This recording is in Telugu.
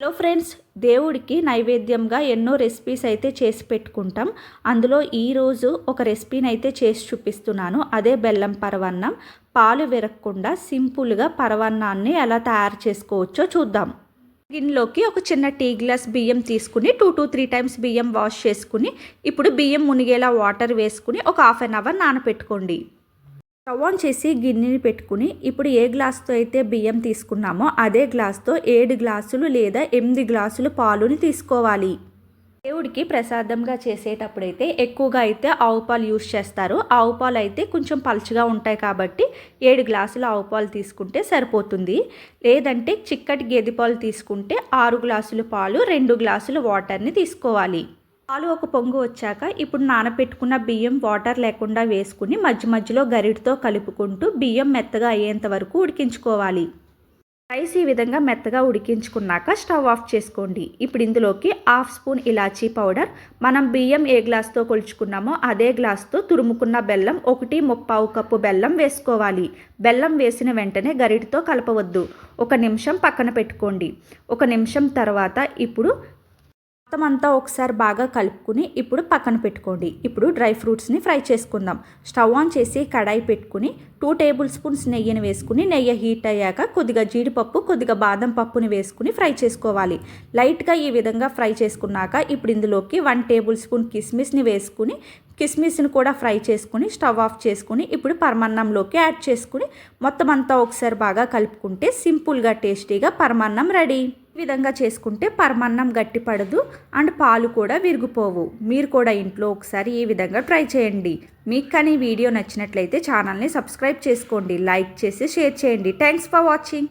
హలో ఫ్రెండ్స్ దేవుడికి నైవేద్యంగా ఎన్నో రెసిపీస్ అయితే చేసి పెట్టుకుంటాం. అందులో ఈరోజు ఒక రెసిపీని అయితే చేసి చూపిస్తున్నాను. అదే బెల్లం పరవన్నం. పాలు విరగకుండా సింపుల్గా పరవన్నాన్ని ఎలా తయారు చేసుకోవచ్చో చూద్దాం. గిన్నెలోకి ఒక చిన్న టీ గ్లాస్ బియ్యం తీసుకుని టూ టు త్రీ టైమ్స్ బియ్యం వాష్ చేసుకుని ఇప్పుడు బియ్యం మునిగేలా వాటర్ వేసుకుని ఒక హాఫ్ అన్ అవర్ నానపెట్టుకోండి. స్టవ్ ఆన్ చేసి గిన్నెని పెట్టుకుని ఇప్పుడు ఏ గ్లాస్తో అయితే బియ్యం తీసుకున్నామో అదే గ్లాస్తో ఏడు గ్లాసులు లేదా ఎనిమిది గ్లాసులు పాలుని తీసుకోవాలి. దేవుడికి ప్రసాదంగా చేసేటప్పుడైతే ఎక్కువగా అయితే ఆవు పాలు యూస్ చేస్తారు. ఆవు పాలు అయితే కొంచెం పలుచగా ఉంటాయి కాబట్టి ఏడు గ్లాసులు ఆవు పాలు తీసుకుంటే సరిపోతుంది. లేదంటే చిక్కటి గేదె పాలు తీసుకుంటే ఆరు గ్లాసులు పాలు రెండు గ్లాసులు వాటర్ని తీసుకోవాలి. పాలు ఒక పొంగు వచ్చాక ఇప్పుడు నానబెట్టుకున్న బియ్యం వాటర్ లేకుండా వేసుకుని మధ్య మధ్యలో గరిటితో కలుపుకుంటూ బియ్యం మెత్తగా అయ్యేంత వరకు ఉడికించుకోవాలి. రైస్ ఈ విధంగా మెత్తగా ఉడికించుకున్నాక స్టవ్ ఆఫ్ చేసుకోండి. ఇప్పుడు ఇందులోకి హాఫ్ స్పూన్ ఇలాచీ పౌడర్ మనం బియ్యం ఏ గ్లాస్తో కొలుచుకున్నామో అదే గ్లాస్తో తురుముకున్న బెల్లం ఒకటి ముప్పావు కప్పు బెల్లం వేసుకోవాలి. బెల్లం వేసిన వెంటనే గరిటితో కలపవద్దు. ఒక నిమిషం పక్కన పెట్టుకోండి. ఒక నిమిషం తర్వాత ఇప్పుడు మొత్తం అంతా ఒకసారి బాగా కలుపుకుని ఇప్పుడు పక్కన పెట్టుకోండి. ఇప్పుడు డ్రై ఫ్రూట్స్ని ఫ్రై చేసుకుందాం. స్టవ్ ఆన్ చేసి కడాయి పెట్టుకుని టూ టేబుల్ స్పూన్స్ నెయ్యిని వేసుకుని నెయ్యి హీట్ అయ్యాక కొద్దిగా జీడిపప్పు కొద్దిగా బాదం పప్పుని వేసుకుని ఫ్రై చేసుకోవాలి. లైట్గా ఈ విధంగా ఫ్రై చేసుకున్నాక ఇప్పుడు ఇందులోకి వన్ టేబుల్ స్పూన్ కిస్మిస్ని వేసుకుని కిస్మిస్ని కూడా ఫ్రై చేసుకుని స్టవ్ ఆఫ్ చేసుకుని ఇప్పుడు పరమాన్నంలోకి యాడ్ చేసుకుని మొత్తం అంతా ఒకసారి బాగా కలుపుకుంటే సింపుల్గా టేస్టీగా పరమాన్నం రెడీ. విధంగా చేసుకుంటే పరమాన్నం గట్టిపడదు అండ్ పాలు కూడా విరిగిపోవు. మీరు కూడా ఇంట్లో ఒకసారి ఈ విధంగా ట్రై చేయండి. మీకు కానీ వీడియో నచ్చినట్లయితే ఛానల్ని సబ్స్క్రైబ్ చేసుకోండి లైక్ చేసి షేర్ చేయండి. Thanks for watching